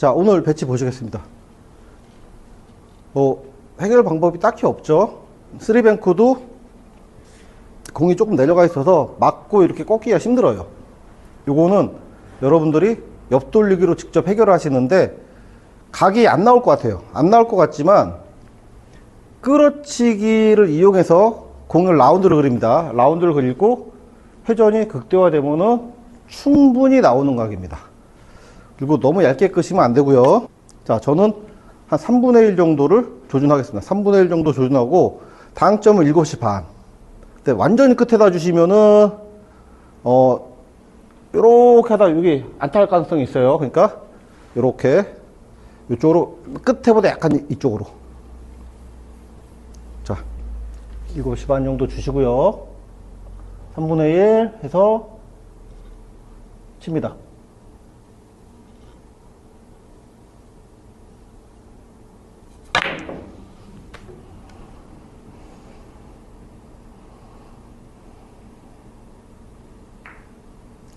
자, 오늘 배치 보시겠습니다. 뭐, 해결 방법이 딱히 없죠. 쓰리뱅크도 공이 조금 내려가 있어서 맞고 이렇게 꺾기가 힘들어요. 요거는 여러분들이 옆돌리기로 직접 해결하시는데 각이 안 나올 것 같아요. 안 나올 것 같지만 끌어치기를 이용해서 공을 라운드를 그립니다. 라운드를 그리고 회전이 극대화되면은 충분히 나오는 각입니다. 그리고 너무 얇게 끄시면 안 되고요. 자, 저는 한 3분의 1 정도를 조준하겠습니다. 3분의 1 정도 조준하고 당점을 7시 반. 근데 완전히 끝에다 주시면은 어 요렇게 하다 여기 안타할 가능성이 있어요. 그러니까 요렇게 이쪽으로 끝에보다 약간 이쪽으로. 자, 7시 반 정도 주시고요. 3분의 1 해서 칩니다.